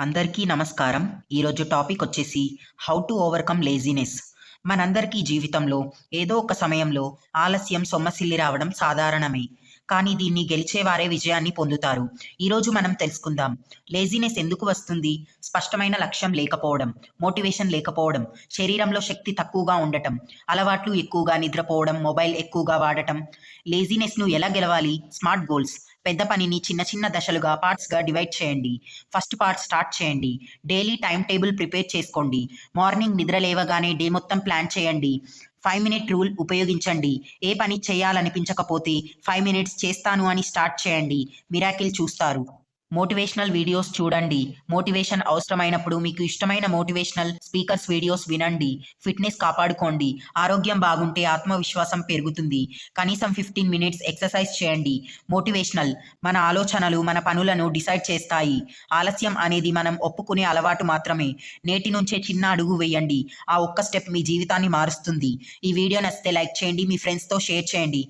అందరికీ నమస్కారం. ఈరోజు టాపిక్ వచ్చేసి హౌ టు ఓవర్కమ్ లేజినెస్. మనందరికీ జీవితంలో ఏదో ఒక సమయంలో ఆలస్యం సొమ్మసిల్లి రావడం సాధారణమే. కానీ దీన్ని గెలిచేవారే విజయాన్ని పొందుతారు. ఈరోజు మనం తెలుసుకుందాం. లేజినెస్ ఎందుకు వస్తుంది? స్పష్టమైన లక్ష్యం లేకపోవడం మోటివేషన్ లేకపోవడం శరీరంలో శక్తి తక్కువగా ఉండటం అలవాట్లు ఎక్కువగా నిద్రపోవడం మొబైల్ ఎక్కువగా వాడటం. లేజినెస్ను ఎలా గెలవాలి? Smart goals. పెద్ద పనిని చిన్న చిన్న దశలుగా పార్ట్స్గా డివైడ్ చేయండి. ఫస్ట్ పార్ట్ స్టార్ట్ చేయండి. డైలీ టైం టేబుల్ ప్రిపేర్ చేసుకోండి. మార్నింగ్ నిద్ర లేవగానే డే మొత్తం ప్లాన్ చేయండి. ఫైవ్ మినిట్ రూల్ ఉపయోగించండి. ఏ పని చేయాలనిపించకపోతే ఫైవ్ మినిట్స్ చేస్తాను అని స్టార్ట్ చేయండి. మిరాకిల్ చూస్తారు. మోటివేషనల్ వీడియోస్ చూడండి. మోటివేషన్ అవసరమైనప్పుడు మీకు ఇష్టమైన మోటివేషనల్ స్పీకర్స్ వీడియోస్ వినండి. ఫిట్నెస్ కాపాడుకోండి. ఆరోగ్యం బాగుంటే ఆత్మవిశ్వాసం పెరుగుతుంది. కనీసం ఫిఫ్టీన్ మినిట్స్ ఎక్సర్సైజ్ చేయండి. మోటివేషనల్ మన ఆలోచనలు మన పనులను డిసైడ్ చేస్తాయి. ఆలస్యం అనేది మనం ఒప్పుకునే అలవాటు మాత్రమే. నేటి నుంచే చిన్న అడుగు వేయండి. ఆ ఒక్క స్టెప్ మీ జీవితాన్ని మారుస్తుంది. ఈ వీడియో నచ్చితే లైక్ చేయండి. మీ ఫ్రెండ్స్తో షేర్ చేయండి.